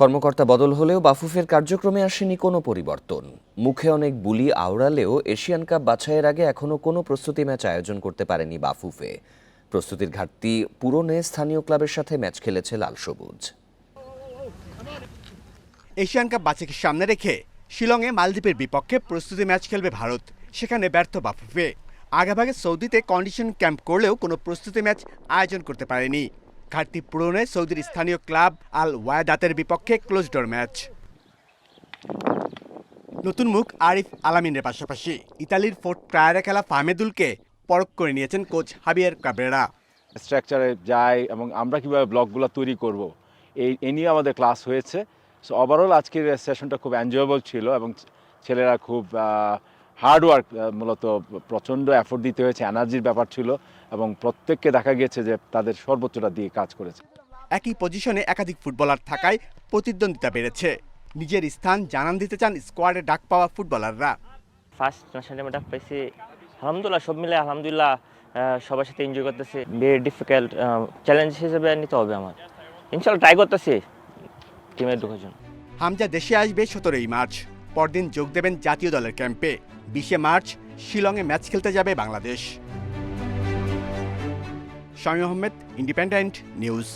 কর্মকর্তা বদল হলেও বাফুফের কার্যক্রমে আসেনি কোনো পরিবর্তন। মুখে অনেক বুলি আওড়ালেও এশিয়ান কাপ বাছাইয়ের আগে এখনও কোনো প্রস্তুতি ম্যাচ আয়োজন করতে পারেনি বাফুফে। প্রস্তুতির ঘাটতি পূরণে স্থানীয় ক্লাবের সাথে ম্যাচ খেলেছে লাল সবুজ। এশিয়ান কাপ বাছাইকে সামনে রেখে শিলংয়ে মালদ্বীপের বিপক্ষে প্রস্তুতি ম্যাচ খেলবে ভারত। সেখানে ব্যর্থ বাফুফে। আগেভাগে সৌদিতে কন্ডিশন ক্যাম্প করলেও কোনো প্রস্তুতি ম্যাচ আয়োজন করতে পারেনি। ঘাটতি পূরণে সৌদির স্থানীয় ক্লাব আল ওয়াদাতের বিপক্ষে ক্লোজ ডোর ম্যাচ। নতুন মুখ আরিফ আলামিনের পাশাপাশি ইতালির ফোর্ট ট্রায়ারে খেলা ফাহমেদুলকে পরখ করে নিয়েছেন কোচ হাবিয়ার কাবরেরা স্ট্রাকচারে যায় এবং আমরা কীভাবে ব্লকগুলো তৈরি করব, এই, এ নিয়ে আমাদের ক্লাস হয়েছে। সো ওভারঅল আজকের সেশনটা খুব এনজয়েবল ছিল এবং ছেলেরা খুব হার্ড ওয়ার্ক মূলত প্রচণ্ড এফোর্ট দিতে হয়েছে এনার্জির ব্যাপার ছিল এবং প্রত্যেককে দেখা গিয়েছে যে তাদের সর্বোচ্চটা দিয়ে কাজ করেছে। একই পজিশনে একাধিক ফুটবলার থাকায় প্রতিদ্বন্দ্বিতা বেড়েছে। নিজের স্থান জানান দিতে চান স্কোয়াডে ডাক পাওয়া ফুটবলাররা ফার্স্ট ন্যাশনাল টিমে ডাক পাইছি। আলহামদুলিল্লাহ সব মিলে আলহামদুলিল্লাহ সবার সাথে এনজয় করতেছি। ভেরি ডিফিকাল্ট চ্যালেঞ্জ হিসেবে নিতে হবে আমার। ইনশাল্লাহ ট্রাই করতেছি। টিমে ঢোকার জন্য হামজা দেশে আসবে সতেরোই মার্চ। পরদিন যোগ দেবেন জাতীয় দলের ক্যাম্পে। বিশে মার্চ, শিলংয়ে ম্যাচ খেলতে যাবে Bangladesh. Shami Ahmed independent news